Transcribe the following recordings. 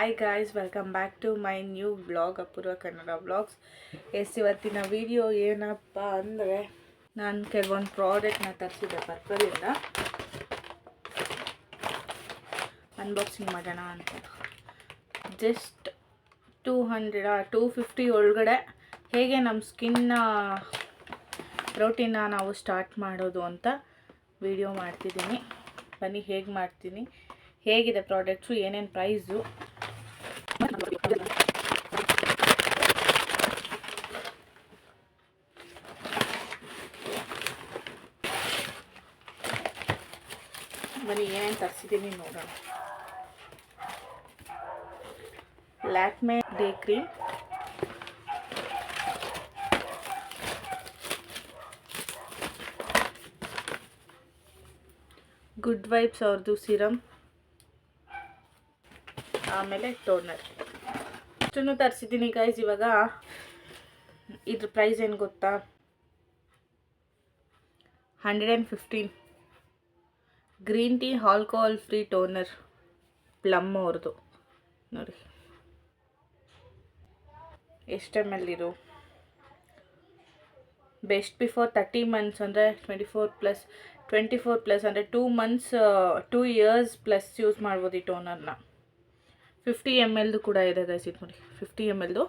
Hi guys welcome back to my new blog Apoorva Kannada blogs S ಇವತ್ತಿನ video ಏನಪ್ಪ ಅಂದರೆ ನಾನು ಕೆಲವೊಂದು ಪ್ರಾಡಕ್ಟ್ನ ತರಿಸಿದ್ದೆ ಪರ್ಪಲಿಂದ ಅನ್ಬಾಕ್ಸಿಂಗ್ ಮಾಡೋಣ ಅಂತ. Just two hundred two fifty ಒಳಗಡೆ ಹೇಗೆ ನಮ್ಮ ಸ್ಕಿನ್ನ ರೋಟಿನ ನಾವು ಸ್ಟಾರ್ಟ್ ಮಾಡೋದು ಅಂತ ವಿಡಿಯೋ ಮಾಡ್ತಿದ್ದೀನಿ. ಬನ್ನಿ, ಹೇಗೆ ಮಾಡ್ತೀನಿ? ಹೇಗಿದೆ ಪ್ರಾಡಕ್ಟ್ಸು ಏನೇನು ಪ್ರೈಸು ಬನ್ನಿ ಏನೇನು ತರಿಸಿದ್ದೀನಿ ನೋಡೋಣ. Lakme day cream good vibes ಅವ್ರದ್ದು ಸಿರಮ್ ಆಮೇಲೆ ಟೋನರ್ ಇಷ್ಟನ್ನು ತರಿಸಿದ್ದೀನಿ ಗೈಸ್ ಇವಾಗ ಇದ್ರ ಪ್ರೈಸ್ ಏನು ಗೊತ್ತಾ? Hundred and fifteen green tea alcohol free toner, Plum ಅವ್ರದ್ದು ನೋಡಿ. ಎಷ್ಟು ಎಂ ಎಲ್ ಇದು? ಬೆಸ್ಟ್ ಬಿಫೋರ್ ತರ್ಟಿ ಮಂತ್ಸ್ ಅಂದರೆ twenty four plus twenty four plus ಅಂದರೆ two months two years plus use ಮಾಡ್ಬೋದು ಈ ಟೋನರ್ನ ಫಿಫ್ಟಿ ಎಂ ಎಲ್ದು ಕೂಡ ಇದೆ ಗೈಸ್ ಇದು ನೋಡಿ. ಫಿಫ್ಟಿ ಎಂ ಎಲ್ದು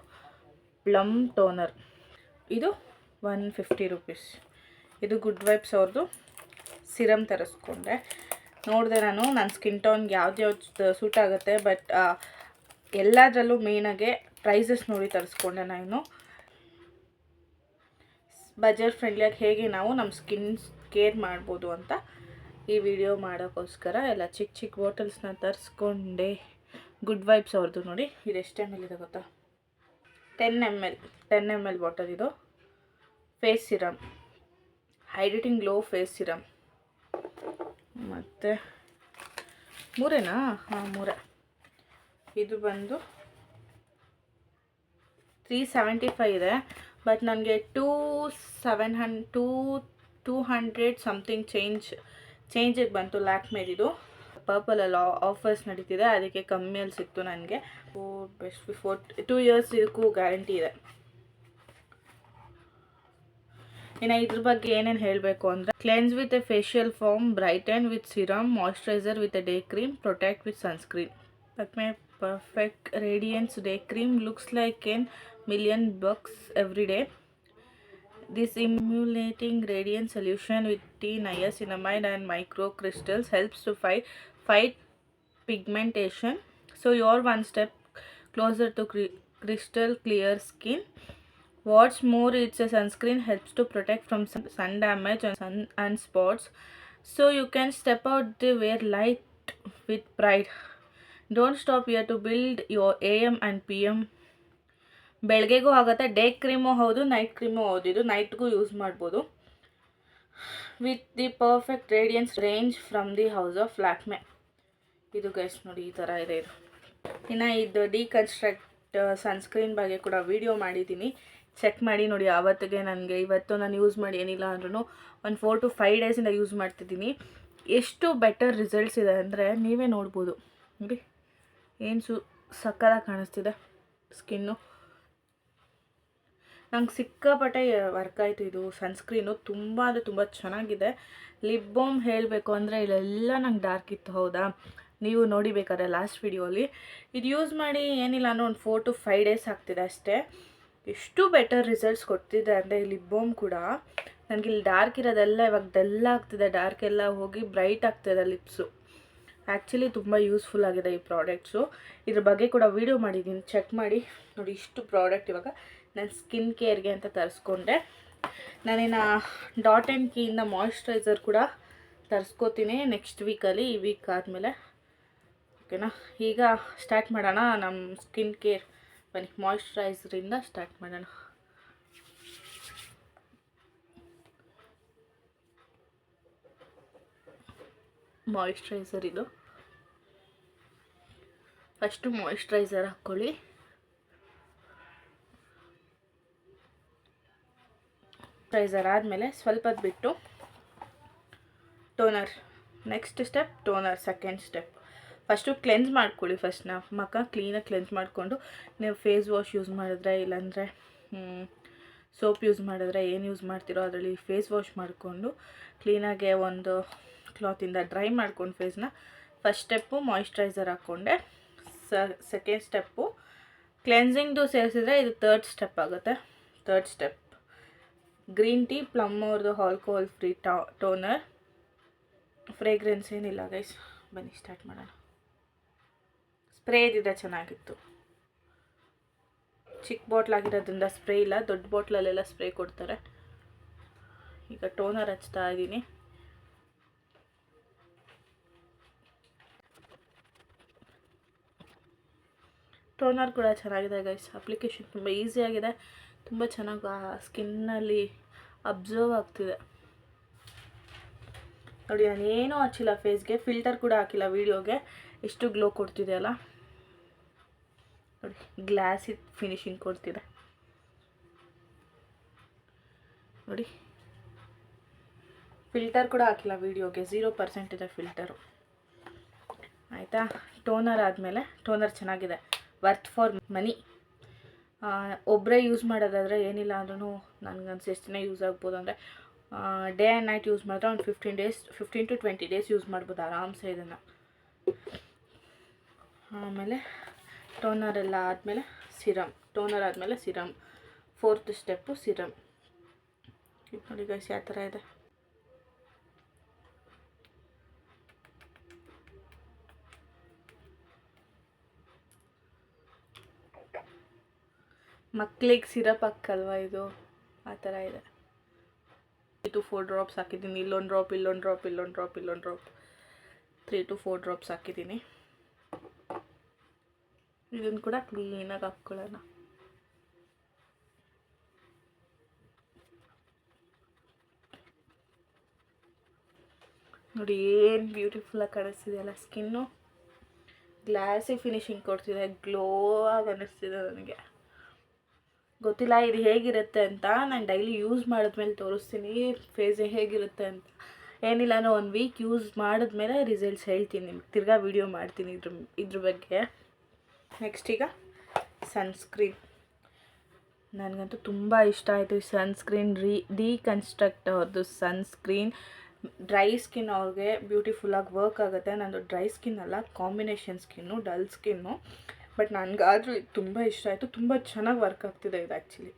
ಪ್ಲಮ್ ಟೋನರ್ ಇದು ಒನ್ ಫಿಫ್ಟಿ ರುಪೀಸ್ ಇದು ಗುಡ್ ವೈಬ್ಸ್ ಅವ್ರದ್ದು ಸಿರಮ್ ತರಿಸ್ಕೊಂಡೆ. ನೋಡಿದೆ ನಾನು ನನ್ನ ಸ್ಕಿನ್ ಟೋನ್ಗೆ ಯಾವ್ದು ಯಾವ್ದು ಸೂಟ್ ಆಗುತ್ತೆ ಬಟ್ ಎಲ್ಲದರಲ್ಲೂ ಮೇಯ್ನಾಗೆ ಪ್ರೈಸಸ್ ನೋಡಿ ತರಿಸ್ಕೊಂಡೆ ನಾನು. ಬಜೆಟ್ ಫ್ರೆಂಡ್ಲಿಯಾಗಿ ಹೇಗೆ ನಾವು ನಮ್ಮ ಸ್ಕಿನ್ ಕೇರ್ ಮಾಡ್ಬೋದು ಅಂತ ಈ ವಿಡಿಯೋ ಮಾಡೋಕ್ಕೋಸ್ಕರ ಎಲ್ಲ ಚಿಕ್ಕ ಚಿಕ್ಕ ಬಾಟಲ್ಸ್ನ ತರಿಸ್ಕೊಂಡೆ. ಗುಡ್ ವೈಬ್ಸ್ ಅವ್ರದ್ದು ನೋಡಿ. ಇದು ಎಷ್ಟು ಎಂ ಎಲ್ ಇದೆ ಗೊತ್ತಾ? Ten M L ten M L bottle ಇದು. Face serum hydrating glow face serum ಮತ್ತು ಮೂರೇನಾ? ಹಾಂ, ಮೂರೇ. ಇದು ಬಂದು ತ್ರೀ ಸೆವೆಂಟಿ ಫೈವ್ ಇದೆ. ಬಟ್ ನನಗೆ two seven hun two two hundred something change ಚೇಂಜಿಗೆ ಬಂತು ಲ್ಯಾಕ್ ಮೇಲಿದು. ಪರ್ಪಲಲ್ಲಿ ಆಫರ್ಸ್ ನಡೀತಿದೆ. ಅದಕ್ಕೆ ಕಮ್ಮಿಯಲ್ಲಿ ಸಿಕ್ತು ನನಗೆ. ಬೆಸ್ಟ್ ಬಿಫೋರ್ ಟೂ ಇಯರ್ಸ್ ಇದಕ್ಕೂ ಗ್ಯಾರಂಟಿ ಇದೆ. ಇನ್ನು ಇದ್ರ ಬಗ್ಗೆ ಏನೇನು ಹೇಳಬೇಕು ಅಂದರೆ cleanse with a facial foam brighten with serum moisturiser with a day cream protect with sunscreen that my perfect radiance day cream looks like an million bucks every day This emulating radiant solution with tea, niacinamide and microcrystals helps to fight, fight pigmentation. So you're one step closer to cri- crystal clear skin. What's more, it's a sunscreen helps to protect from sun, damage and sun and spots. So you can step out the wear light with pride. Don't stop here to build your AM and PM ಬೆಳಗ್ಗೆಗೂ ಆಗುತ್ತೆ day cream ಹೌದು night cream ಹೌದು ಇದು ನೈಟ್ಗೂ use ಮಾಡ್ಬೋದು with the perfect radiance range from the house of Lakme ಇದು guys ನೋಡಿ ಈ ಥರ ಇದೆ ಇದು ಇನ್ನು ಇದು ಡಿಕನ್ಸ್ಟ್ರಕ್ಟ್ ಸನ್ಸ್ಕ್ರೀನ್ ಬಗ್ಗೆ ಕೂಡ ವಿಡಿಯೋ ಮಾಡಿದ್ದೀನಿ ಚೆಕ್ ಮಾಡಿ ನೋಡಿ ಆವತ್ತಿಗೆ ನನಗೆ, ಇವತ್ತು ನಾನು ಯೂಸ್ ಮಾಡಿ ಏನಿಲ್ಲ ಅಂದ್ರೂ ಒಂದು ಫೋರ್ ಟು ಫೈವ್ ಡೇಸಿಂದ ಯೂಸ್ ಮಾಡ್ತಿದ್ದೀನಿ. ಎಷ್ಟು ಬೆಟರ್ ರಿಸಲ್ಟ್ಸ್ ಇದೆ ಅಂದರೆ ನೀವೇ ನೋಡ್ಬೋದು. ನೋಡಿ, ಏನು ಸು, ಸಕ್ಕದಾಗಿ ಕಾಣಿಸ್ತಿದೆ ಸ್ಕಿನ್ನು ನಂಗೆ ಸಿಕ್ಕಾಪಟ್ಟೆ ವರ್ಕ್ ಆಯಿತು ಇದು ಸನ್ಸ್ಕ್ರೀನು ತುಂಬ ಅಂದರೆ ತುಂಬ ಚೆನ್ನಾಗಿದೆ. ಲಿಪ್ ಬಾಮ್ ಹೇಳಬೇಕು ಅಂದರೆ ಇಲ್ಲೆಲ್ಲ ನಂಗೆ ಡಾರ್ಕ್ ಇತ್ತು, ಹೌದಾ? ನೀವು ನೋಡಿಬೇಕಾದ್ರೆ ಲಾಸ್ಟ್ ವಿಡಿಯೋಲಿ ಇದು ಯೂಸ್ ಮಾಡಿ ಏನಿಲ್ಲ ಅನ್ನೋ ಒಂದು ಫೋರ್ ಟು ಫೈವ್ ಡೇಸ್ ಆಗ್ತಿದೆ ಅಷ್ಟೇ. ಎಷ್ಟು ಬೆಟರ್ ರಿಸಲ್ಟ್ಸ್ ಕೊಡ್ತಿದೆ ಅಂದರೆ ಈ ಬೋಮ್ ಕೂಡ. ನನಗೆ ಇಲ್ಲಿ ಡಾರ್ಕ್ ಇರೋದೆಲ್ಲ ಇವಾಗ ಡಲ್ ಆಗ್ತಿದೆ. ಡಾರ್ಕ್ ಎಲ್ಲ ಹೋಗಿ ಬ್ರೈಟ್ ಆಗ್ತಿದೆ ಲಿಪ್ಸು ಆ್ಯಕ್ಚುಲಿ ತುಂಬ ಯೂಸ್ಫುಲ್ ಆಗಿದೆ ಈ ಪ್ರಾಡಕ್ಟ್ಸು ಇದ್ರ ಬಗ್ಗೆ ಕೂಡ ವೀಡಿಯೋ ಮಾಡಿದ್ದೀನಿ. ಚೆಕ್ ಮಾಡಿ. ನೋಡಿ ಇಷ್ಟು ಪ್ರಾಡಕ್ಟ್ ಇವಾಗ ನಾನು ಸ್ಕಿನ್ ಕೇರ್ಗೆ ಅಂತ ತರಿಸ್ಕೊಂಡೆ. ನಾನೇನು ಡಾಟ್ ಆ್ಯಂಡ್ ಕೀಯಿಂದ ಮಾಯಿಶ್ಚರೈಸರ್ ಕೂಡ ತರಿಸ್ಕೋತೀನಿ ನೆಕ್ಸ್ಟ್ ವೀಕಲ್ಲಿ ಈ ವೀಕ್ ಆದಮೇಲೆ. ಓಕೆನಾ ಈಗ ಸ್ಟಾರ್ಟ್ ಮಾಡೋಣ ನಮ್ಮ ಸ್ಕಿನ್ ಕೇರ್ ಬನ್ನಿ ಮಾಯಿಶ್ಚರೈಸರಿಂದ ಸ್ಟಾರ್ಟ್ ಮಾಡೋಣ. ಮಾಯಿಶ್ಚರೈಸರ್ ಇದು. ಫಸ್ಟು ಮಾಯಿಶ್ಚರೈಸರ್ ಹಾಕ್ಕೊಳ್ಳಿ. ಮಾಯಿಶ್ಚರೈಸರ್ ಆದಮೇಲೆ ಸ್ವಲ್ಪ ಬಿಟ್ಟು toner next step toner second step first cleanse ಮಾಡ್ಕೊಳ್ಳಿ ಫಸ್ಟ್ ನಾವು ಮಕ್ಕ ಕ್ಲೀನಾಗಿ ಕ್ಲೆನ್ಸ್ ಮಾಡಿಕೊಂಡು, ನೀವು ಫೇಸ್ ವಾಶ್ ಯೂಸ್ ಮಾಡಿದ್ರೆ ಇಲ್ಲಾಂದರೆ ಸೋಪ್ ಯೂಸ್ ಮಾಡಿದ್ರೆ ಏನು ಯೂಸ್ ಮಾಡ್ತೀರೋ ಅದರಲ್ಲಿ ಫೇಸ್ ವಾಶ್ ಮಾಡಿಕೊಂಡು ಕ್ಲೀನಾಗೆ ಒಂದು ಕ್ಲಾತಿಂದ ಡ್ರೈ ಮಾಡ್ಕೊಂಡು ಫೇಸ್ನ ಫಸ್ಟ್ ಸ್ಟೆಪ್ಪು ಮಾಯಿಶ್ಚರೈಸರ್ ಹಾಕ್ಕೊಂಡೆ ಸೆಕೆಂಡ್ ಸ್ಟೆಪ್ಪು ಕ್ಲೆನ್ಸಿಂಗ್ದು ಸೇರಿಸಿದ್ರೆ ಇದು ತರ್ಡ್ ಸ್ಟೆಪ್ ಆಗುತ್ತೆ. Third step green tea Plum ಅವ್ರದ್ದು ಆಲ್ಕೋಹಾಲ್ ಫ್ರೀ ಟಾ ಟೋನರ್ ಫ್ರೇಗ್ರೆನ್ಸ್ ಏನಿಲ್ಲ ಗೈಸ್ ಬನ್ನಿ ಸ್ಟಾರ್ಟ್ ಮಾಡೋಣ. ಸ್ಪ್ರೇ ಇದ್ದಿದ್ದೆ ಚೆನ್ನಾಗಿತ್ತು. ಚಿಕ್ಕ ಬಾಟ್ಲ್ ಆಗಿರೋದ್ರಿಂದ ಸ್ಪ್ರೇ ಇಲ್ಲ, ದೊಡ್ಡ ಬಾಟ್ಲಲ್ಲೆಲ್ಲ ಸ್ಪ್ರೇ ಕೊಡ್ತಾರೆ. ಈಗ ಟೋನರ್ ಹಚ್ತಾ ಇದ್ದೀನಿ. ಟೋನರ್ ಕೂಡ ಚೆನ್ನಾಗಿದೆ ಗೈಸ್ ಅಪ್ಲಿಕೇಶನ್ ತುಂಬ ಈಸಿಯಾಗಿದೆ ತುಂಬ ಚೆನ್ನಾಗಿ ಸ್ಕಿನ್ನಲ್ಲಿ ಅಬ್ಸರ್ವ್ ಆಗ್ತಿದೆ. ನೋಡಿ ನಾನು ಏನೂ ಹಚ್ಚಿಲ್ಲ ಫೇಸ್ಗೆ ಫಿಲ್ಟರ್ ಕೂಡ ಹಾಕಿಲ್ಲ ವೀಡಿಯೋಗೆ ಎಷ್ಟು ಗ್ಲೋ ಕೊಡ್ತಿದೆ ಅಲ್ಲ? ನೋಡಿ ಗ್ಲಾಸಿಗೆ ಫಿನಿಶಿಂಗ್ ಕೊಡ್ತಿದೆ. ನೋಡಿ ಫಿಲ್ಟರ್ ಕೂಡ ಹಾಕಿಲ್ಲ ವೀಡಿಯೋಗೆ ಝೀರೋ ಪರ್ಸೆಂಟ್ ಇದೆ ಫಿಲ್ಟರು ಆಯಿತಾ? ಟೋನರ್ ಆದಮೇಲೆ ಟೋನರ್ ಚೆನ್ನಾಗಿದೆ. ವರ್ತ್ ಫಾರ್ ಮನಿ ಒಬ್ಬರೇ ಯೂಸ್ ಮಾಡೋದಾದರೆ ಏನಿಲ್ಲ ಅಂದ್ರೂ ನನಗನ್ಸಿ ಎಷ್ಟು ದಿನ ಯೂಸ್ ಆಗ್ಬೋದು ಅಂದರೆ ಡೇ ಆ್ಯಂಡ್ ನೈಟ್ ಯೂಸ್ ಮಾಡಿದ್ರೆ ಒಂದು fifteen days fifteen to twenty days use ಮಾಡ್ಬೋದು, ಆರಾಮ್ಸೆ ಇದನ್ನು. ಆಮೇಲೆ ಟೋನರ್ ಎಲ್ಲ ಆದಮೇಲೆ ಸಿರಮ್ ಟೋನರ್ ಆದಮೇಲೆ ಸಿರಮ್ ಫೋರ್ತ್ ಸ್ಟೆಪ್ಪು ಸಿರಮ್ ನೋಡಿ ಗೈಸ್ ಯಾವ ಥರ ಇದೆ. ಮಕ್ಕಳಿಗೆ ಸಿರಪ್ ಹಾಕಲ್ವಾ ಇದು? ಆ ಥರ ಇದೆ. ಟು ಫೋರ್ ಡ್ರಾಪ್ಸ್ ಹಾಕಿದ್ದೀನಿ. ಇಲ್ಲೊಂದು ಡ್ರಾಪ್ ಇಲ್ಲೊಂದು ಡ್ರಾಪ್ ಇಲ್ಲೊಂದು ಡ್ರಾಪ್ ಇಲ್ಲೊಂದು drop three to four drops ಹಾಕಿದ್ದೀನಿ. ಇದನ್ನು ಕೂಡ ಕ್ಲೀನಾಗಿ ಹಾಕ್ಕೊಳ್ಳೋಣ. ನೋಡಿ ಏನು ಬ್ಯೂಟಿಫುಲ್ಲಾಗಿ ಕಾಣಿಸ್ತಿದೆಯಲ್ಲ ಸ್ಕಿನ್ನು ಗ್ಲಾಸಿ ಫಿನಿಶಿಂಗ್ ಕೊಡ್ತಿದೆ ಗ್ಲೋ ಆಗಿ ಅನ್ನಿಸ್ತಿದೆ ನನಗೆ. ಗೊತ್ತಿಲ್ಲ ಇದು ಹೇಗಿರುತ್ತೆ ಅಂತ, ನಾನು ಡೈಲಿ ಯೂಸ್ ಮಾಡಿದ್ಮೇಲೆ ತೋರಿಸ್ತೀನಿ ಫೇಸ್ ಹೇಗಿರುತ್ತೆ ಅಂತ. ಏನಿಲ್ಲ, ನಾನು ಒಂದು ವೀಕ್ ಯೂಸ್ ಮಾಡಿದ್ಮೇಲೆ ರಿಸಲ್ಟ್ಸ್ ಹೇಳ್ತೀನಿ ನಿಮ್ಗೆ ತಿರ್ಗಾ ವೀಡಿಯೋ ಮಾಡ್ತೀನಿ ಇದ್ರ ಇದ್ರ ಬಗ್ಗೆ. ನೆಕ್ಸ್ಟ್ ಈಗ ಸನ್ಸ್ಕ್ರೀನ್ ನನಗಂತೂ ತುಂಬ ಇಷ್ಟ ಆಯಿತು ಈ ಸನ್ಸ್ಕ್ರೀನ್ ರೀ ಡಿಕನ್ಸ್ಟ್ರಕ್ಟ್ ಅವ್ರದ್ದು ಸನ್ಸ್ಕ್ರೀನ್ ಡ್ರೈ ಸ್ಕಿನ್ ಅವ್ರಿಗೆ ಬ್ಯೂಟಿಫುಲ್ಲಾಗಿ ವರ್ಕ್ ಆಗುತ್ತೆ. ನಂದು ಡ್ರೈ ಸ್ಕಿನ್ ಅಲ್ಲ combination skin dull skin but ನನಗಾದರೂ ಇದು ತುಂಬ ಇಷ್ಟ ಆಯಿತು. ತುಂಬ ಚೆನ್ನಾಗಿ ವರ್ಕ್ ಆಗ್ತಿದೆ ಇದು ಆ್ಯಕ್ಚುಲಿ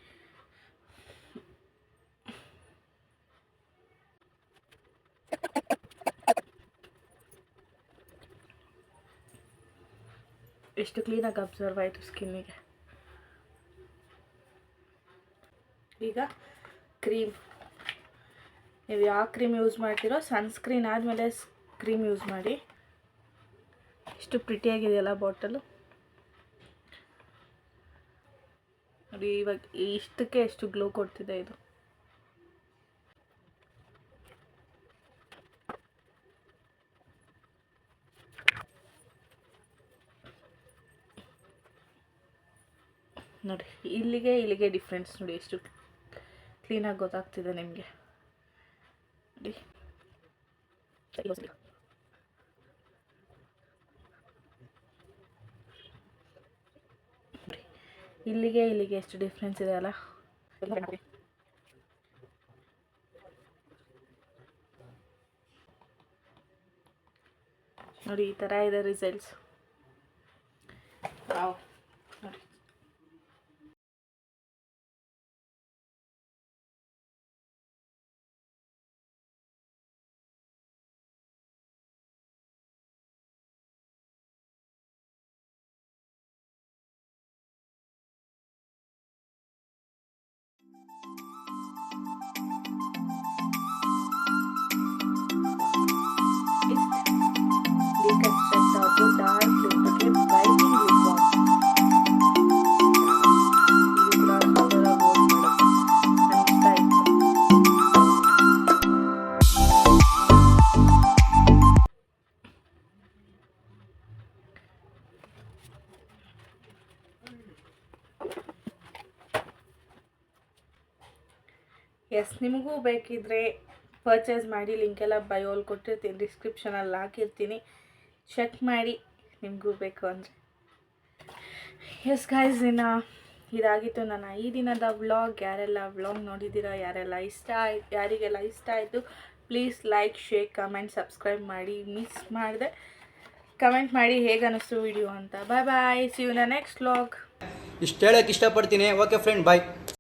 ಎಷ್ಟು ಕ್ಲೀನಾಗಿ ಅಬ್ಸರ್ವ್ ಆಯಿತು ಸ್ಕಿನ್ನಿಗೆ. ಈಗ ಕ್ರೀಮ್. ನೀವು ಯಾವ ಕ್ರೀಮ್ ಯೂಸ್ ಮಾಡ್ತೀರೋ ಸನ್ಸ್ಕ್ರೀನ್ ಆದಮೇಲೆ ಕ್ರೀಮ್ ಯೂಸ್ ಮಾಡಿ. ಎಷ್ಟು ಪ್ರಿಟಿಯಾಗಿದೆಯಲ್ಲ ಬಾಟಲು? ನೋಡಿ, ಇವಾಗ ಇಷ್ಟಕ್ಕೆ ಎಷ್ಟು ಗ್ಲೋ ಕೊಡ್ತಿದೆ ಇದು. ನೋಡಿ, ಇಲ್ಲಿಗೆ ಇಲ್ಲಿಗೆ ಡಿಫ್ರೆನ್ಸ್ ನೋಡಿ ಎಷ್ಟು ಕ್ಲೀನಾಗಿ ಗೊತ್ತಾಗ್ತಿದೆ ನಿಮಗೆ. ನೋಡಿ. ಇಲ್ಲಿಗೆ ಇಲ್ಲಿಗೆ ಎಷ್ಟು ಡಿಫ್ರೆನ್ಸ್ ಇದೆ ಅಲ್ಲ? ನೋಡಿ, ಈ ಥರ ಇದೆ ರಿಸಲ್ಟ್ಸ್ ಎಸ್ ನಿಮಗೂ ಬೇಕಿದ್ದರೆ ಪರ್ಚೇಸ್ ಮಾಡಿ ಲಿಂಕೆಲ್ಲ ಬಯೋಲ್ ಕೊಟ್ಟಿರ್ತೀನಿ ಡಿಸ್ಕ್ರಿಪ್ಷನಲ್ಲಿ ಹಾಕಿರ್ತೀನಿ. ಚೆಕ್ ಮಾಡಿ, ನಿಮಗೂ ಬೇಕು ಅಂದರೆ. ಎಸ್ ಗೈಸ್ ಇನ್ನು ಇದಾಗಿತ್ತು ನನ್ನ ಈ ದಿನದ ವ್ಲಾಗ್ ಯಾರೆಲ್ಲ ವ್ಲಾಗ್ ನೋಡಿದ್ದೀರಾ, ಯಾರೆಲ್ಲ ಇಷ್ಟ ಆಯ್ತು ಯಾರಿಗೆಲ್ಲ ಇಷ್ಟ ಆಯಿತು please like share comment subscribe ಮಾಡಿ. ಮಿಸ್ ಮಾಡಿದೆ. ಕಮೆಂಟ್ ಮಾಡಿ ಹೇಗೆ ಅನ್ನಿಸ್ತು ವಿಡಿಯೋ ಅಂತ. Bye bye see you the next vlog ಇಷ್ಟು ಹೇಳಕ್ಕೆ ಇಷ್ಟಪಡ್ತೀನಿ. Okay friend bye